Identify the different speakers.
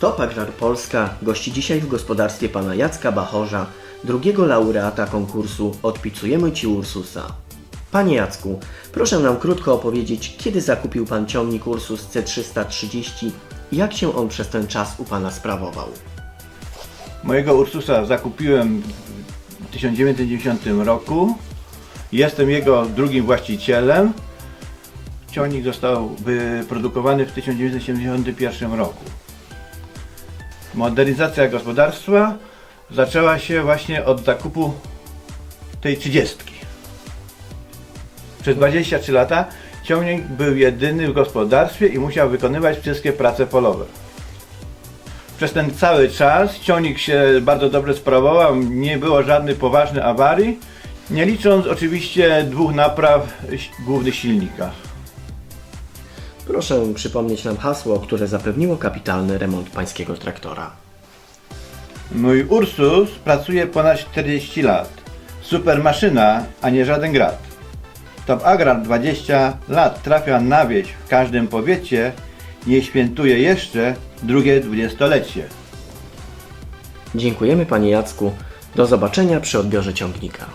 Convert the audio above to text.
Speaker 1: Top Agrar Polska gości dzisiaj w gospodarstwie pana Jacka Bachorza, drugiego laureata konkursu Odpicujemy Ci Ursusa. Panie Jacku, proszę nam krótko opowiedzieć, kiedy zakupił pan ciągnik Ursus C330 i jak się on przez ten czas u pana sprawował.
Speaker 2: Mojego Ursusa zakupiłem w 1990 roku. Jestem jego drugim właścicielem. Ciągnik został wyprodukowany w 1971 roku. Modernizacja gospodarstwa zaczęła się właśnie od zakupu tej 30. Przez 23 lata ciągnik był jedyny w gospodarstwie i musiał wykonywać wszystkie prace polowe. Przez ten cały czas ciągnik się bardzo dobrze sprawował, nie było żadnych poważnych awarii, nie licząc oczywiście dwóch napraw głównych silnika.
Speaker 1: Proszę przypomnieć nam hasło, które zapewniło kapitalny remont pańskiego traktora.
Speaker 2: Mój Ursus pracuje ponad 40 lat. Super maszyna, a nie żaden grat. Top Agrar 20 lat trafia na wieś w każdym powiecie, nie świętuje jeszcze drugie dwudziestolecie.
Speaker 1: Dziękujemy panie Jacku. Do zobaczenia przy odbiorze ciągnika.